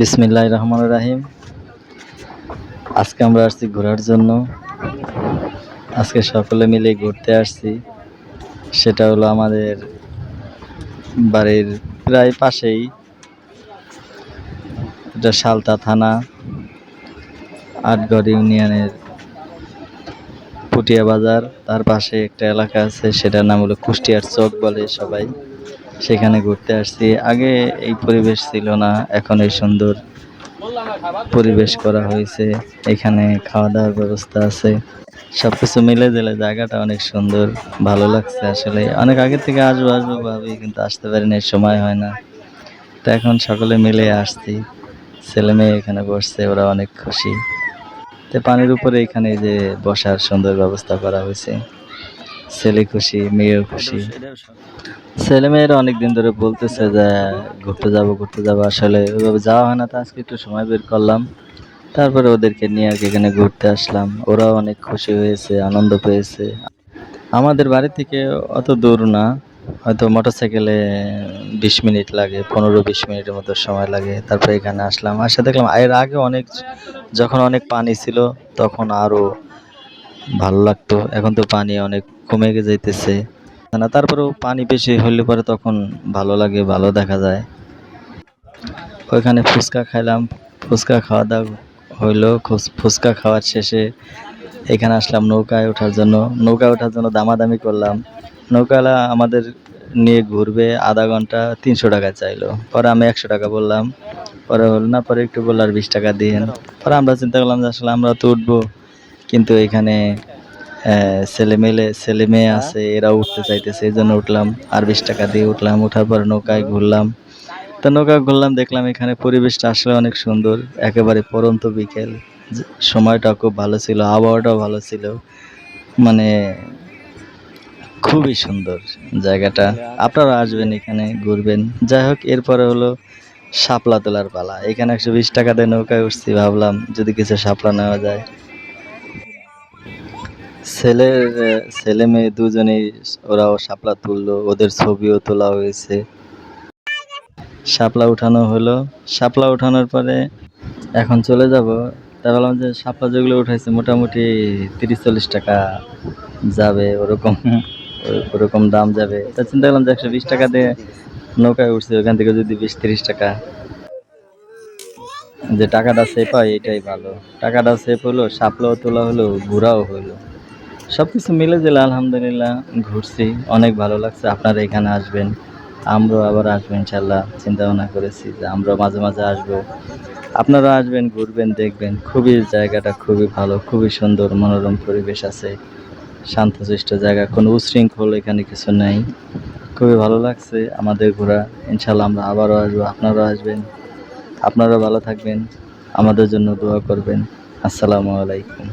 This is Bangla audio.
বিসমিল্লাহ রহমান রাহিম। আজকে আমরা আসছি ঘোরার জন্য। আজকে সকলে মিলে ঘুরতে আসছি। সেটা হলো আমাদের বাড়ির প্রায় পাশেই। এটা সালতা থানা, আটগড় ইউনিয়নের পুটিয়া বাজার। তার পাশে একটা এলাকা আছে, সেটার নাম হলো কুষ্টিয়ার চক বলে সবাই। সেখানে ঘুরতে আসছি। আগে এই পরিবেশ ছিল না, এখন এই সুন্দর পরিবেশ করা হয়েছে। এখানে খাওয়া দাওয়ার ব্যবস্থা আছে। সব কিছু মিলে দিলে জায়গাটা অনেক সুন্দর, ভালো লাগছে আসলে। অনেক আগে থেকে আসব আসব ভাবি, কিন্তু আসতে পারি না সময় হয় না। তো এখন সকলে মিলে আসছি। ছেলে মেয়ে এখানে বসছে, ওরা অনেক খুশি। তো পানির উপরে এখানে যে বসার সুন্দর ব্যবস্থা করা হয়েছে। ছেলে খুশি মেয়েও খুশি। ছেলে মেয়েরা অনেকদিন ধরে বলতেছে যে ঘুরতে যাব ঘুরতে যাব। আসলে ওইভাবে যাওয়া হয় না তো আজকে একটু সময় বের করলাম। তারপরে ওদেরকে নিয়ে আর এখানে ঘুরতে আসলাম। ওরাও অনেক খুশি হয়েছে আনন্দ পেয়েছে। আমাদের বাড়ি থেকে অত দূর না। হয়তো মোটর সাইকেলে বিশ মিনিট লাগে পনেরো বিশ মিনিটের মতো সময় লাগে। তারপরে এখানে আসলাম। আসে দেখলাম এর আগে অনেক যখন অনেক পানি ছিল তখন আরও ভালো লাগতো। এখন তো পানি অনেক কমে গে যাইতেছে। না, তারপরেও পানি বেশি হলে পরে তখন ভালো লাগে, ভালো দেখা যায়। ওইখানে ফুচকা খাইলাম, ফুচকা খাওয়া দাওয়া হইল। ফুচকা খাওয়ার শেষে এখানে আসলাম নৌকায় ওঠার জন্য। নৌকায় ওঠার জন্য দামাদামি করলাম। নৌকালা আমাদের নিয়ে ঘুরবে, আধা ঘণ্টা তিনশো টাকা চাইলো। পরে আমি একশো টাকা বললাম। পরে হলো না, পরে একটু বলল আর বিশ টাকা দিয়ে পরে আমরা চিন্তা করলাম যে আসলে আমরা তো উঠবো। কিন্তু এখানে ছেলে মেলে ছেলে মেয়ে আছে এরা উঠতে চাইতেছে এই জন্য উঠলাম। আর বিশ টাকা দিয়ে উঠলাম ওঠার পর নৌকায় ঘুরলাম। তো নৌকা ঘুরলাম দেখলাম এখানে পরিবেশটা আসলে অনেক সুন্দর একেবারে পরন্ত বিকেল। সময়টা খুব ভালো ছিল আবহাওয়াটাও ভালো ছিল। মানে খুবই সুন্দর জায়গাটা। আপনারা আসবেন এখানে ঘুরবেন। যাই হোক এরপরে হলো শাপলা তোলার পালা। এখানে একশো বিশ টাকা দিয়ে নৌকায় উঠছি ভাবলাম যদি কিছু শাপলা নেওয়া যায়। ছেলের ছেলে মেয়ে দুজনেই ওরাও শাপলা তুললো, ওদের ছবিও তোলা হয়েছে। শাপলা উঠানো হলো। শাপলা উঠানোর পরে এখন চলে যাব। তা বললাম যে শাপলা যেগুলো উঠাইছে মোটামুটি তিরিশ চল্লিশ টাকা যাবে, ওরকম ওরকম দাম যাবে। তা চিন্তা করলাম যে একশো বিশ টাকা দিয়ে নৌকায় উঠছে, ওখান থেকে যদি বিশ তিরিশ টাকা। যে টাকাটা সেভ হয়, এটাই ভালো। টাকাটা সেভ হলো, শাপলাও তোলা হলো ঘোরাও হলো। সব কিছু মিলে দিলে আলহামদুলিল্লাহ ঘুরছি, অনেক ভালো লাগছে। আপনারা এখানে আসবেন, আমরাও আবার আসব ইনশাল্লাহ। চিন্তা ভাবনা করেছি যে আমরাও মাঝে মাঝে আসব। আপনারা আসবেন, ঘুরবেন, দেখবেন। খুবই জায়গাটা খুবই ভালো, খুবই সুন্দর, মনোরম পরিবেশ আছে। শান্তশিষ্ট জায়গা, কোনো উশৃঙ্খল এখানে কিছু নেই। খুবই ভালো লাগছে আমাদের ঘোরা। ইনশাল্লাহ আমরা আবারও আসব, আপনারাও আসবেন। আপনারাও ভালো থাকবেন। আমাদের জন্য দোয়া করবেন। আসসালামু আলাইকুম।